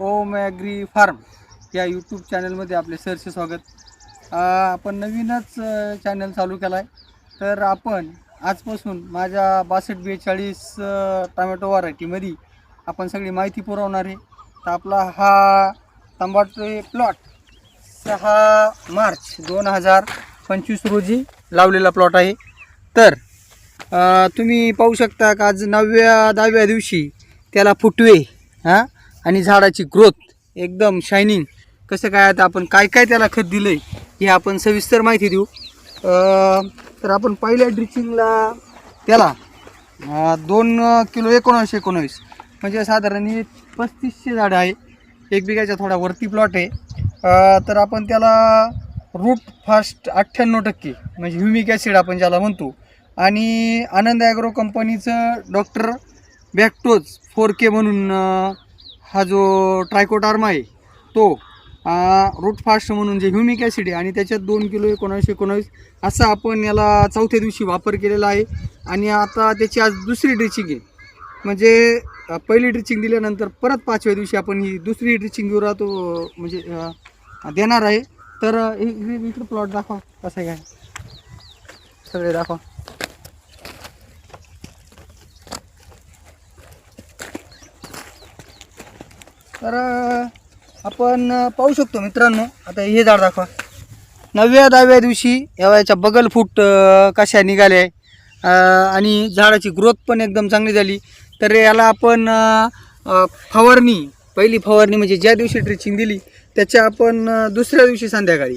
ओम agri farm या YouTube चॅनलमध्ये आपले सरचे स्वागत. आपण नवीनच चॅनल चालू केला आहे तर आपण आजपासून माझ्या बासष्ट बेचाळीस टमॅटो व्हरायटीमध्ये आपण सगळी माहिती पुरवणार आहे. तर आपला हा टमाटे प्लॉट सहा मार्च दोन हजार पंचवीस रोजी लावलेला प्लॉट आहे. तर तुम्ही पाहू शकता का आज नवव्या दहाव्या दिवशी त्याला फुटवे हां आणि झाडाची ग्रोथ एकदम शायनिंग कसं काय आता आपण काय काय त्याला खत दिलं आहे हे आपण सविस्तर माहिती देऊ. तर आपण पहिल्या ड्रिचिंगला त्याला दोन किलो एकोणावीस एकोणावीस म्हणजे साधारण पस्तीसशे झाडं आहे. एक बिघाच्या थोडा वरती प्लॉट आहे. तर आपण त्याला रूट फास्ट अठ्ठ्याण्णव टक्के म्हणजे ह्युमिक ॲसिड आपण ज्याला म्हणतो. आणि आनंद ॲग्रो कंपनीचं डॉक्टर बॅक्टोज फोर के म्हणून हा जो ट्रायकोटार्मा आहे तो रूट फास्ट म्हणून जे ह्युमिक ॲसिड आहे आणि त्याच्यात दोन किलो एकोणावीसशे एकोणावीस असा आपण याला चौथ्या दिवशी वापर केलेला आहे. आणि आता त्याची आज दुसरी ड्रिचिंग आहे. म्हणजे पहिली ड्रिचिंग दिल्यानंतर परत पाचव्या दिवशी आपण ही दुसरी ड्रिचिंगवर घेऊ राहतो म्हणजे देणार आहे. तर अ, हे- प्लॉट दाखवा कसं आहे काय? सगळे दाखवा. तर आपण पाहू शकतो मित्रांनो. आता हे झाड दाखवा. नवव्या दहाव्या दिवशी याच्या बगल फूट कशा निघाल्या. आहे आणि झाडाची ग्रोथ पण एकदम चांगली झाली. तर याला आपण फवारणी पहिली फवारणी म्हणजे ज्या दिवशी ट्रेचिंग दिली त्याच्या आपण दुसऱ्या दिवशी संध्याकाळी.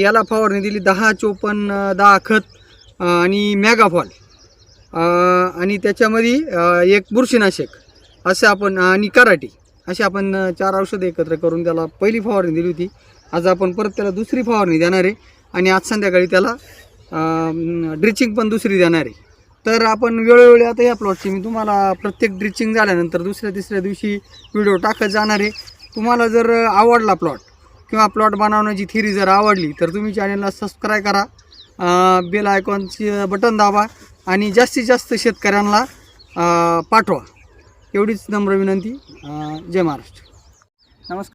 याला फवारणी दिली दहा चोपन्न दहा खत आणि मॅगाफॉल. आणि त्याच्यामध्ये एक बुरशीनाशक असं आपण आणि कराटे. असे आपण चार औषधं एकत्र करून त्याला पहिली फवारणी दिली होती. आज आपण परत त्याला दुसरी फवारणी देणार आहे. आणि आज संध्याकाळी त्याला ड्रिचिंग पण दुसरी देणार आहे. तर आपण वेळोवेळी आता या प्लॉटची मी तुम्हाला प्रत्येक ड्रिचिंग झाल्यानंतर दुसऱ्या तिसऱ्या दिवशी व्हिडिओ टाकत जाणार आहे. तुम्हाला जर आवडला प्लॉट किंवा प्लॉट बनवण्याची थिरी जर आवडली तर तुम्ही चॅनलला सबस्क्राईब करा. बेल आयकॉनची बटन दाबा आणि जास्तीत जास्त शेतकऱ्यांना पाठवा. एवढीच नम्र विनंती. जय महाराष्ट्र. नमस्कार.